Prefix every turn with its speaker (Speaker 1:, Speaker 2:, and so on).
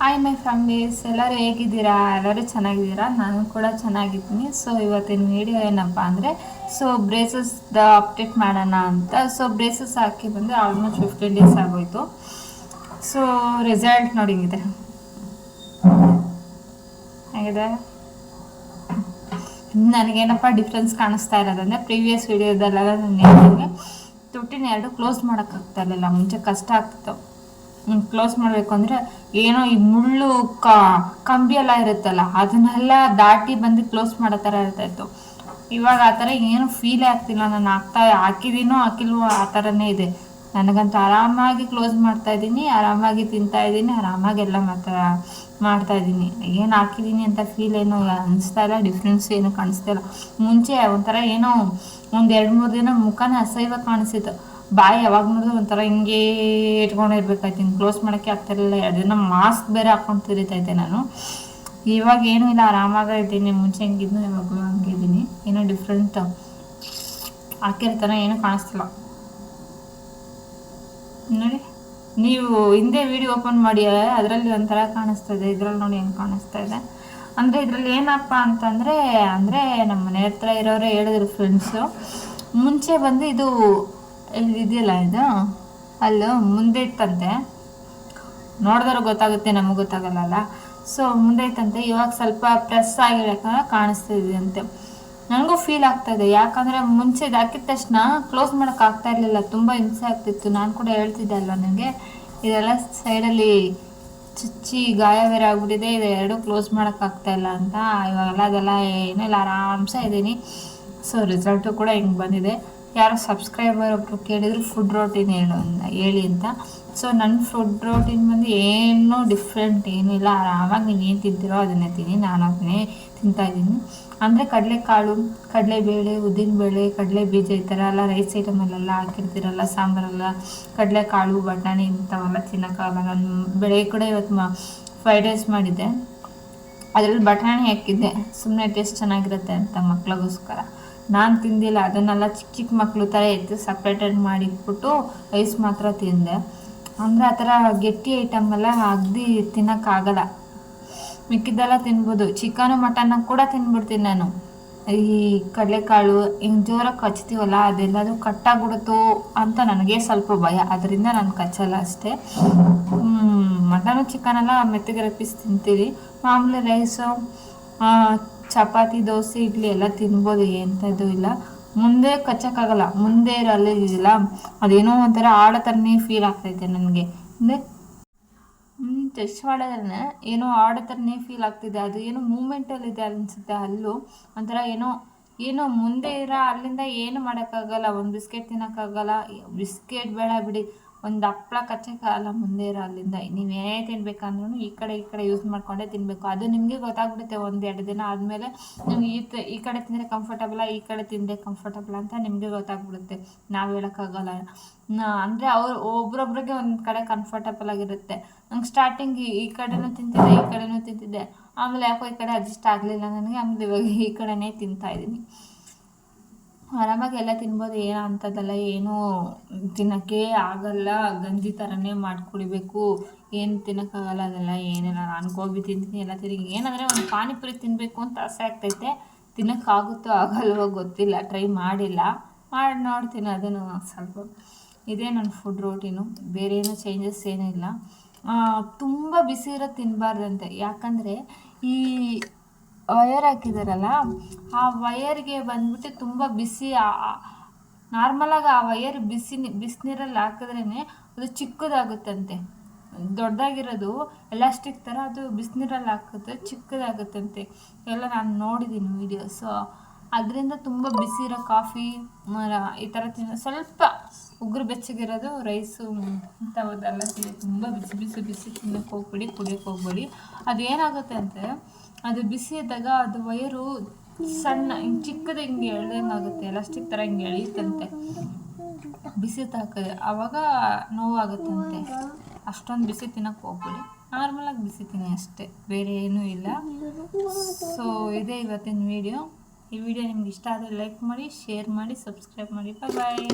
Speaker 1: Hi my families ಎಲ್ಲರೂ ಹೇಗಿದ್ದೀರಾ? ಎಲ್ಲರೂ ಚೆನ್ನಾಗಿದ್ದೀರಾ? ನಾನು ಕೂಡ ಚೆನ್ನಾಗಿದ್ದೀನಿ. ಸೊ ಇವತ್ತಿನ ವಿಡಿಯೋ ಏನಪ್ಪ ಅಂದರೆ ಸೊ ಬ್ರೇಸಸ್ದ ಅಪ್ಡೇಟ್ ಮಾಡೋಣ ಅಂತ. ಸೊ ಬ್ರೇಸಸ್ ಹಾಕಿ ಬಂದರೆ ಆಲ್ಮೋಸ್ಟ್ ಫಿಫ್ಟೀನ್ ಡೇಸ್ ಆಗೋಯ್ತು. ಸೊ ರಿಸಲ್ಟ್ ನೋಡಿ ಇದೆ ಹೇಗಿದೆ? ನನಗೇನಪ್ಪ ಡಿಫ್ರೆನ್ಸ್ ಕಾಣಿಸ್ತಾ ಇರೋದಂದರೆ ಪ್ರೀವಿಯಸ್ ವೀಡಿಯೋದಲ್ಲೆಲ್ಲ ನಾನು ಹೇಳಿದಂಗೆ ತುಟ್ಟಿನ ಎರಡು ಕ್ಲೋಸ್ ಮಾಡೋಕ್ಕಾಗ್ತಾ ಇರಲಿಲ್ಲ. ಮುಂಚೆ ಕಷ್ಟ ಆಗ್ತಿತ್ತು. ಕ್ಲೋಸ್ ಮಾಡಬೇಕು ಅಂದರೆ ಏನೋ ಈ ಮುಳ್ಳು ಕ, ಕಂಬಿ ಎಲ್ಲ ಇರುತ್ತಲ್ಲ, ಅದನ್ನೆಲ್ಲ ದಾಟಿ ಬಂದು ಕ್ಲೋಸ್ ಮಾಡೋ ಥರ ಇರ್ತಾಯಿತ್ತು ಇವಾಗ ಆ ಥರ ಏನು ಫೀಲೇ ಆಗ್ತಿಲ್ಲ, ನಾನು ಹಾಕ್ತಾ ಹಾಕಿದ್ದೀನೋ ಹಾಕಿಲ್ವೋ ಆ ಥರನೇ ಇದೆ. ನನಗಂತೂ ಆರಾಮಾಗಿ ಕ್ಲೋಸ್ ಮಾಡ್ತಾ ಇದ್ದೀನಿ, ಆರಾಮಾಗಿ ತಿಂತಾ ಇದ್ದೀನಿ, ಆರಾಮಾಗಿ ಎಲ್ಲ ಮಾತ್ರ ಮಾಡ್ತಾ ಇದ್ದೀನಿ. ಏನು ಹಾಕಿದ್ದೀನಿ ಅಂತ ಫೀಲ್ ಏನೋ ಅನಿಸ್ತಾ ಇಲ್ಲ ಡಿಫ್ರೆನ್ಸ್ ಏನು ಕಾಣಿಸ್ತಾ ಇಲ್ಲ. ಮುಂಚೆ ಒಂಥರ ಏನೋ ಒಂದು ಎರಡು ಮೂರು ದಿನ ಮುಖನೇ ಅಸಹ್ಯವಾಗಿ ಕಾಣಿಸಿತ್ತು. ಬಾಯಿ ಯಾವಾಗ ನೋಡಿದ್ರು ಒಂಥರ ಹಿಂಗೆ ಇಟ್ಕೊಂಡಿರ್ಬೇಕಾಯ್ತು ಹಿಂಗೆ ಕ್ಲೋಸ್ ಮಾಡೋಕ್ಕೆ ಆಗ್ತಿರಲಿಲ್ಲ ಎರಡು ಮಾಸ್ಕ್ ಬೇರೆ ಹಾಕೊಂಡು ತಿರಿತೈತೆ ನಾನು. ಇವಾಗ ಏನೂ ಇಲ್ಲ, ಆರಾಮಾಗ ಇದ್ದೀನಿ. ಮುಂಚೆ ಹೆಂಗಿದ್ನು ಇವಾಗಲೂ ಹಂಗಿದ್ದೀನಿ ಏನೋ ಡಿಫ್ರೆಂಟ್ ಹಾಕಿರ್ತಾನೆ ಏನೂ ಕಾಣಿಸ್ತಿಲ್ಲ. ನೋಡಿ, ನೀವು ಹಿಂದೆ ವಿಡಿಯೋ ಓಪನ್ ಮಾಡಿ, ಅದರಲ್ಲಿ ಒಂಥರ ಕಾಣಿಸ್ತಾ ಇದೆ ಇದ್ರಲ್ಲಿ ನೋಡಿ ಹೆಂಗೆ ಕಾಣಿಸ್ತಾ ಇದೆ. ಅಂದರೆ ಇದರಲ್ಲಿ ಏನಪ್ಪ ಅಂತಂದರೆ, ಅಂದರೆ ನಮ್ಮ ಮನೆ ಹತ್ರ ಇರೋರೇ ಹೇಳಿದ್ರು ಫ್ರೆಂಡ್ಸು ಮುಂಚೆ ಬಂದು ಇದು ಇಲ್ಲಿ ಇದೆಯಲ್ಲ ಇದು? ಅಲ್ಲೂ ಮುಂದೆ ಇತ್ತಂತೆ. ನೋಡಿದ್ರೆ ಗೊತ್ತಾಗುತ್ತೆ, ನಮಗೆ ಗೊತ್ತಾಗಲ್ಲ ಸೊ ಮುಂದೆ ಇತ್ತಂತೆ. ಇವಾಗ ಸ್ವಲ್ಪ ಪ್ರೆಸ್ ಆಗಿರೋಕೆ ಕಾಣಿಸ್ತಿದೆಯಂತೆ. ನನಗೂ ಫೀಲ್ ಆಗ್ತಾ ಇದೆ. ಯಾಕಂದರೆ ಮುಂಚೆ ಇದಾಕಿದ ತಕ್ಷಣ ಕ್ಲೋಸ್ ಮಾಡೋಕೆ ಆಗ್ತಾ ಇರಲಿಲ್ಲ. ತುಂಬ ಹಿಂಸೆ ಆಗ್ತಿತ್ತು. ನಾನು ಕೂಡ ಹೇಳ್ತಿದ್ದೆ ಅಲ್ವಾ ನನಗೆ ಇದೆಲ್ಲ ಸೈಡಲ್ಲಿ ಚುಚ್ಚಿ ಗಾಯ ಬೇರೆ ಆಗ್ಬಿಟ್ಟಿದೆ. ಇದು ಎರಡು ಕ್ಲೋಸ್ ಮಾಡೋಕ್ಕಾಗ್ತಾ ಇಲ್ಲ ಅಂತ. ಇವಾಗೆಲ್ಲ ಅದೆಲ್ಲ ಏನಿಲ್ಲ. ಆರಾಮ್ಸೆ ಇದ್ದೀನಿ ಸೊ ರಿಸಲ್ಟು ಕೂಡ ಹಿಂಗೆ ಬಂದಿದೆ. ಯಾರೋ ಸಬ್ಸ್ಕ್ರೈಬರ್ ಒಬ್ಬರು ಕೇಳಿದ್ರು ಫುಡ್ ರೋಟೀನ್ ಹೇಳು ಅಂತ ಹೇಳಿ ಅಂತ. ಸೊ ನನ್ನ ಫುಡ್ ರೋಟೀನ್ ಬಂದು ಏನೂ ಡಿಫ್ರೆಂಟ್ ಏನೂ ಇಲ್ಲ. ಆರಾಮಾಗಿ ನೀನು ಏನು ತಿಂತೀರೋ ಅದನ್ನೇ ತಿನ್ನಿ, ನಾನು ಅದನ್ನೇ ತಿಂತಾಯಿದ್ದೀನಿ ಅಂದರೆ ಕಡಲೆಕಾಳು, ಕಡಲೆಬೇಳೆ, ಉದ್ದಿನಬೇಳೆ ಕಡಲೆ ಬೀಜ ಈ ಥರ ಎಲ್ಲ ರೈಸ್ ಐಟಮಲ್ಲೆಲ್ಲ ಹಾಕಿರ್ತೀರಲ್ಲ, ಸಾಂಬಾರೆಲ್ಲ. ಕಡಲೆಕಾಳು, ಬಟಾಣಿ ಇಂಥವೆಲ್ಲ ತಿನ್ನೋಕ್ಕಾಗಲ್ಲ ನಾನು ಬೆಳೆ ಕೂಡ ಇವತ್ತು ಮ ಫ್ರೈಡ್ ರೈಸ್ ಮಾಡಿದ್ದೆ. ಅದರಲ್ಲಿ ಬಟಾಣಿ ಹಾಕಿದ್ದೆ. ಸುಮ್ಮನೆ ಟೇಸ್ಟ್ ಚೆನ್ನಾಗಿರುತ್ತೆ ಅಂತ ಮಕ್ಳಿಗೋಸ್ಕರ. ನಾನು ತಿಂದಿಲ್ಲ, ಅದನ್ನೆಲ್ಲ ಚಿಕ್ಕ ಚಿಕ್ಕ ಮಕ್ಕಳು ಥರ ಎದ್ದು ಸಪ್ರೇಟೆಡ್ ಮಾಡಿಟ್ಬಿಟ್ಟು ರೈಸ್ ಮಾತ್ರ ತಿಂದೆ. ಅಂದರೆ ಆ ಥರ ಗಟ್ಟಿ ಐಟಮ್ ಎಲ್ಲ ಅಗ್ದಿ ತಿನ್ನೋಕ್ಕಾಗಲ್ಲ. ಮಿಕ್ಕಿದ್ದೆಲ್ಲ ತಿನ್ಬೋದು. ಚಿಕನು ಮಟನ್ನ ಕೂಡ ತಿನ್ಬಿಡ್ತೀನಿ ನಾನು. ಈ ಕಡಲೆಕಾಳು ಹಿಂಗೆ ಜೋರಾಗಿ ಕಚ್ತೀವಲ್ಲ ಅದೆಲ್ಲದು ಕಟ್ಟಾಗ್ಬಿಡುತ್ತೋ ಅಂತ ನನಗೆ ಸ್ವಲ್ಪ ಭಯ. ಅದರಿಂದ ನಾನು ಕಚ್ಚಲ್ಲ ಅಷ್ಟೇ. ಮಟನು, ಚಿಕನೆಲ್ಲ ಮೆತ್ತಗೆ ರಪ್ಪಿಸಿ ತಿಂತೀವಿ ಮಾಮೂಲಿ ರೈಸು ಚಪಾತಿ, ದೋಸೆ, ಇಡ್ಲಿ ಎಲ್ಲ ತಿನ್ಬೋದು ಎಂಥದ್ದು ಇಲ್ಲ. ಮುಂದೆ ಕಚ್ಚಕ್ಕಾಗಲ್ಲ. ಮುಂದೆ ಇರಲ್ಲ ಇದೆಯಲ್ಲ ಅದೇನೋ ಒಂಥರ ಆಡೋ ಥರನೇ ಫೀಲ್ ಆಗ್ತೈತೆ ನನಗೆ. ಅಂದರೆ ಟೆಸ್ಟ್ ಮಾಡೋದ್ರೆ ಏನೋ ಆಡೋ ಥರನೇ ಫೀಲ್ ಆಗ್ತಿದೆ. ಅದು ಏನೋ ಮೂಮೆಂಟಲ್ಲಿದೆ ಅನಿಸುತ್ತೆ. ಅಲ್ಲೂ ಒಂಥರ ಏನೋ ಏನೋ ಮುಂದೆ ಇರೋ ಅಲ್ಲಿಂದ ಏನು ಮಾಡೋಕ್ಕಾಗಲ್ಲ. ಒಂದು ಬಿಸ್ಕೆಟ್ ತಿನ್ನೋಕ್ಕಾಗಲ್ಲ. ಬಿಸ್ಕೆಟ್ ಬೇಡ ಬಿಡಿ. ಒಂದು ಹಪ್ಳ ಕಾಲ ಮುಂದೆ ಇರೋ ಅಲ್ಲಿಂದ. ನೀವು ಏನೇ ತಿನ್ಬೇಕಂದ್ರೂ ಈ ಕಡೆ ಈ ಕಡೆ ಯೂಸ್ ಮಾಡಿಕೊಂಡೇ ತಿನ್ಬೇಕು. ಅದು ನಿಮಗೆ ಗೊತ್ತಾಗ್ಬಿಡುತ್ತೆ ಒಂದು ಎರಡು ದಿನ ಆದಮೇಲೆ ನಿಮ್ಗೆ ಈ ಈ ಕಡೆ ತಿಂದರೆ ಕಂಫರ್ಟಬಲ್ ಈ ಕಡೆ ತಿಂದರೆ ಕಂಫರ್ಟಬಲ್ ಅಂತ ನಿಮಗೆ ಗೊತ್ತಾಗ್ಬಿಡುತ್ತೆ. ನಾವು ಹೇಳೋಕ್ಕಾಗಲ್ಲ. ಅಂದರೆ ಅವ್ರು ಒಬ್ರೊಬ್ರಿಗೆ ಒಂದು ಕಡೆ ಕಂಫರ್ಟಬಲ್ ಆಗಿರುತ್ತೆ. ನಂಗೆ ಸ್ಟಾರ್ಟಿಂಗ್ ಈ ಕಡೆನೂ ತಿಂತಿದ್ದೆ, ಈ ಕಡೆನೂ ತಿಂತಿದ್ದೆ. ಆಮೇಲೆ ಯಾಕೋ ಈ ಕಡೆ ಅಡ್ಜಸ್ಟ್ ಆಗಲಿಲ್ಲ ನನಗೆ, ಆಮೇಲೆ ಇವಾಗ ಈ ಕಡೆನೇ ತಿಂತಾಯಿದ್ದೀನಿ ಆರಾಮಾಗಿ ಎಲ್ಲ ತಿನ್ಬೋದು ಏನೋ ಅಂಥದ್ದೆಲ್ಲ ಏನೂ ತಿನ್ನೋಕ್ಕೆ ಆಗಲ್ಲ. ಗಂಜಿ ಥರನೇ ಮಾಡಿ ಕುಡಿಬೇಕು ಏನು ತಿನ್ನೋಕ್ಕಾಗಲ್ಲ, ಅದೆಲ್ಲ ಏನಿಲ್ಲ. ನಾನು ಗೋಬಿ ತಿಂತೀನಿ, ಎಲ್ಲ ತಿರುಗಿ ಏನಂದರೆ ಒಂದು ಪಾನಿಪುರಿ ತಿನ್ನಬೇಕು ಅಂತ ಆಸೆ ಆಗ್ತೈತೆ. ತಿನ್ನೋಕ್ಕಾಗುತ್ತೋ, ಆಗಲ್ವೋ ಗೊತ್ತಿಲ್ಲ. ಟ್ರೈ ಮಾಡಿಲ್ಲ. ಮಾಡಿ ನೋಡ್ತೀನಿ ಅದನ್ನು ಸ್ವಲ್ಪ ಇದೇ ನನ್ನ ಫುಡ್ ರೋಟೀನು ಬೇರೆ ಏನೂ ಚೇಂಜಸ್ ಏನೂ ಇಲ್ಲ. ತುಂಬ ಬಿಸಿ ಇರೋದು ತಿನ್ನಬಾರ್ದಂತೆ ಯಾಕಂದರೆ ಈ ವಯರ್ ಹಾಕಿದಾರಲ್ಲ, ಆ ವಯರ್ಗೆ ಬಂದ್ಬಿಟ್ಟು ತುಂಬ ಬಿಸಿ ನಾರ್ಮಲಾಗಿ ಆ ವಯರ್ ಬಿಸಿ ಬಿಸಿನೀರಲ್ಲಿ ಹಾಕಿದ್ರೇ ಅದು ಚಿಕ್ಕದಾಗುತ್ತಂತೆ. ದೊಡ್ಡದಾಗಿರೋದು ಎಲಾಸ್ಟಿಕ್ ಥರ ಅದು ಬಿಸಿನೀರಲ್ಲಿ ಹಾಕಿದ್ರೆ ಚಿಕ್ಕದಾಗುತ್ತಂತೆ. ಎಲ್ಲ ನಾನು ನೋಡಿದ್ದೀನಿ ವೀಡಿಯೋಸು ಅದರಿಂದ ತುಂಬ ಬಿಸಿ ಇರೋ ಕಾಫಿ ಈ ಥರ ತಿನ್ನೋ, ಸ್ವಲ್ಪ ಉಗುರು ಬೆಚ್ಚಗಿರೋದು ರೈಸು ಇಂಥವದೆಲ್ಲ ತಿನ್ನಿ, ತುಂಬ ಬಿಸಿ ಬಿಸಿ ಬಿಸಿ ತಿನ್ನೋಕ್ಕೆ ಹೋಗ್ಬೇಡಿ ಕುಡಿಯೋಕ್ಕೆ ಅದು ಏನಾಗುತ್ತೆ ಅಂದರೆ, ಅದು ಬಿಸಿ ಇದ್ದಾಗ ಅದು ವಯರು ಸಣ್ಣ, ಹಿಂಗೆ ಚಿಕ್ಕದು ಹಿಂಗೆ ಎಳ್ದಂಗೆ ಆಗುತ್ತೆ ಎಲಾಸ್ಟಿಕ್ ಥರ ಹಿಂಗೆ ಎಳೆಯುತ್ತಂತೆ. ಬಿಸಿ ತಾಕದೆ ಆವಾಗ ನೋವಾಗುತ್ತಂತೆ ಅಷ್ಟೊಂದು ಬಿಸಿ ತಿನ್ನೋಕ್ಕೆ ಹೋಗ್ಬೇಡಿ. ನಾರ್ಮಲಾಗಿ ಬಿಸಿ ತಿನ್ನಿ ಅಷ್ಟೇ, ಬೇರೆ ಏನೂ ಇಲ್ಲ. ಸೊ ಇದೇ ಇವತ್ತಿನ ವೀಡಿಯೋ ಈ ವಿಡಿಯೋ ನಿಮ್ಗೆ ಇಷ್ಟ ಆದರೆ ಲೈಕ್ ಮಾಡಿ ಶೇರ್ ಮಾಡಿ ಸಬ್ಸ್ಕ್ರೈಬ್ ಮಾಡಿ. ಬಾಯ್